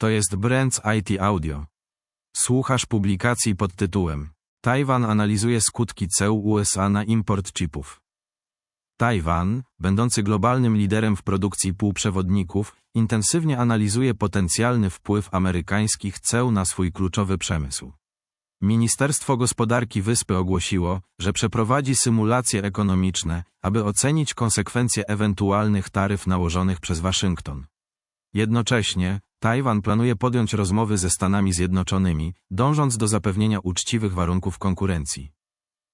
To jest Brands IT Audio. Słuchasz publikacji pod tytułem Tajwan analizuje skutki ceł USA na import chipów. Tajwan, będący globalnym liderem w produkcji półprzewodników, intensywnie analizuje potencjalny wpływ amerykańskich ceł na swój kluczowy przemysł. Ministerstwo Gospodarki Wyspy ogłosiło, że przeprowadzi symulacje ekonomiczne, aby ocenić konsekwencje ewentualnych taryf nałożonych przez Waszyngton. Jednocześnie, Tajwan planuje podjąć rozmowy ze Stanami Zjednoczonymi, dążąc do zapewnienia uczciwych warunków konkurencji.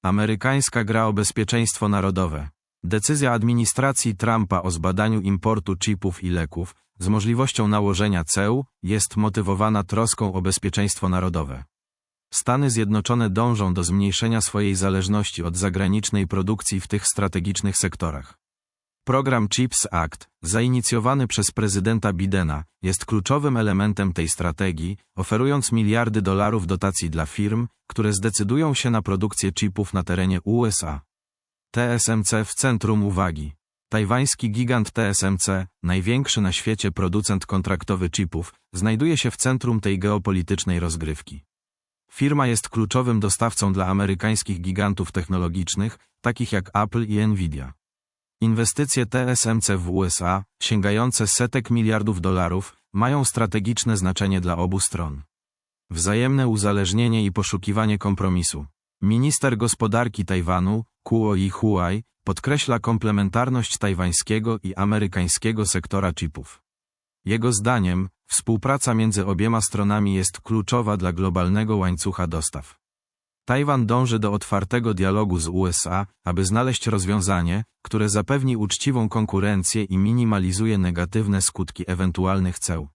Amerykańska gra o bezpieczeństwo narodowe. Decyzja administracji Trumpa o zbadaniu importu chipów i leków, z możliwością nałożenia ceł, jest motywowana troską o bezpieczeństwo narodowe. Stany Zjednoczone dążą do zmniejszenia swojej zależności od zagranicznej produkcji w tych strategicznych sektorach. Program CHIPS Act, zainicjowany przez prezydenta Bidena, jest kluczowym elementem tej strategii, oferując miliardy dolarów dotacji dla firm, które zdecydują się na produkcję chipów na terenie USA. TSMC w centrum uwagi. Tajwański gigant TSMC, największy na świecie producent kontraktowy chipów, znajduje się w centrum tej geopolitycznej rozgrywki. Firma jest kluczowym dostawcą dla amerykańskich gigantów technologicznych, takich jak Apple i Nvidia. Inwestycje TSMC w USA, sięgające setek miliardów dolarów, mają strategiczne znaczenie dla obu stron. Wzajemne uzależnienie i poszukiwanie kompromisu. Minister gospodarki Tajwanu, Kuo Yi-huai, podkreśla komplementarność tajwańskiego i amerykańskiego sektora chipów. Jego zdaniem, współpraca między obiema stronami jest kluczowa dla globalnego łańcucha dostaw. Tajwan dąży do otwartego dialogu z USA, aby znaleźć rozwiązanie, które zapewni uczciwą konkurencję i minimalizuje negatywne skutki ewentualnych ceł.